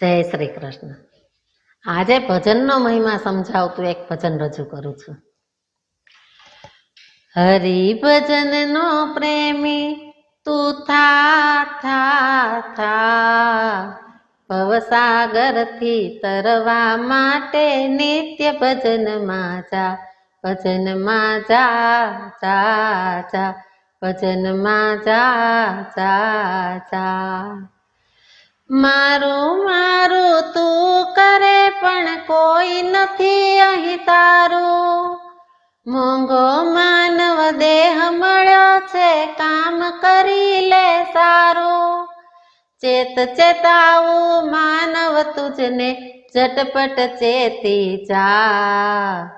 જય શ્રી કૃષ્ણ. આજે ભજનનો મહિમા સમજાવતું એક ભજન રજૂ કરું છું. હરિ ભજનનો પ્રેમી તું થા થા થા. ભવસાગરથી તરવા માટે નિત્ય ભજનમાં જા ભજનમાં જા જા જા. ભજનમાં જા જા જા. મારું મારું તું કરે પણ કોઈ નથી અહીં તારું. મોંઘો માનવ દેહ મળ્યો છે, કામ કરી લે સારું. ચેત ચેતાવું માનવ તુજને ઝટપટ ચેતી જા.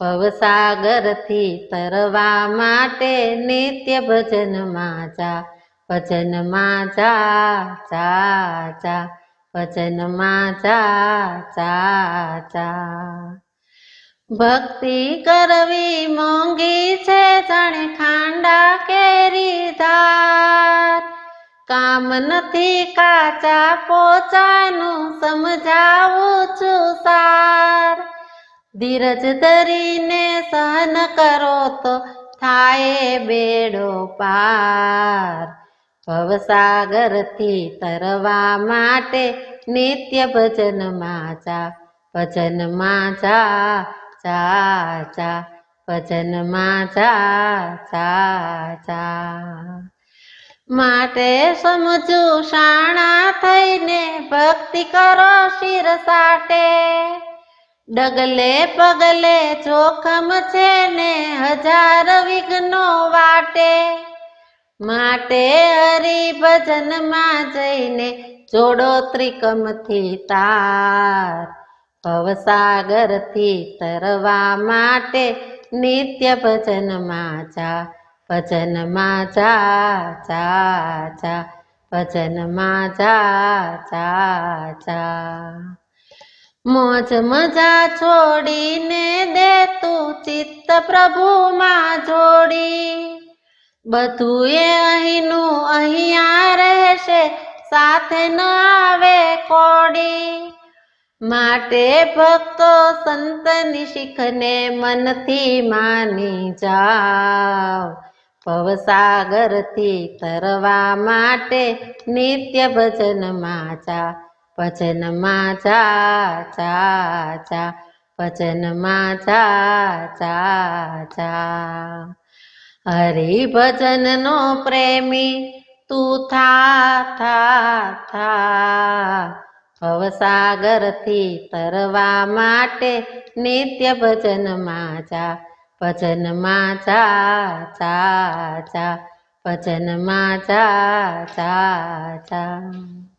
ભવસાગરથી તરવા માટે નિત્ય ભજનમાં જા. ભજનમાં જા જા જા. ભજનમાં જા જા જા. ભક્તિ કરવી મોંઘી છે, જાણે ખાંડા કેરી ધાર. કામ નથી કાચા પોચાનું, સમજાવું છું સાર. ધીરજ ધરીને સહન કરો તો થાય બેડો પાર. ભવસાગરથી તરવા માટે નિત્ય ભજનમાં જા ભજનમાં જા જા જા ભજનમાં જા જા જા માટે સમજુ શાણા થઈને ભક્તિ કરો શિર સાટે. ડગલે પગલે જોખમ છે ને હજાર વિઘ્નો વાટે. માટે હરિભજનમાં જઈને જોડો ત્રિકમથી તાર. ભવસાગરથી તરવા માટે નિત્ય ભજનમાં જા ભજનમાં જા જા જા, ભજનમાં જા જા જા. મોજ મજા છોડીને દે તું ચિત્ત પ્રભુમાં જોડી. બધું એ અહીંનું અહીંયા રહેશે, સાથે ન આવે કોડી. માટે ભક્તો સંતની શીખને મનથી માની જાઓ. ભવસાગરથી તરવા માટે નિત્ય ભજનમાં જા ભજનમાં જા જા જા, ભજનમાં જા જા જા. હરિ ભજનનો પ્રેમી તું થા થા થા. ભવસાગરથી તરવા માટે નિત્ય ભજનમાં જા ભજનમાં જા જા જા. ભજનમાં જા જા જા.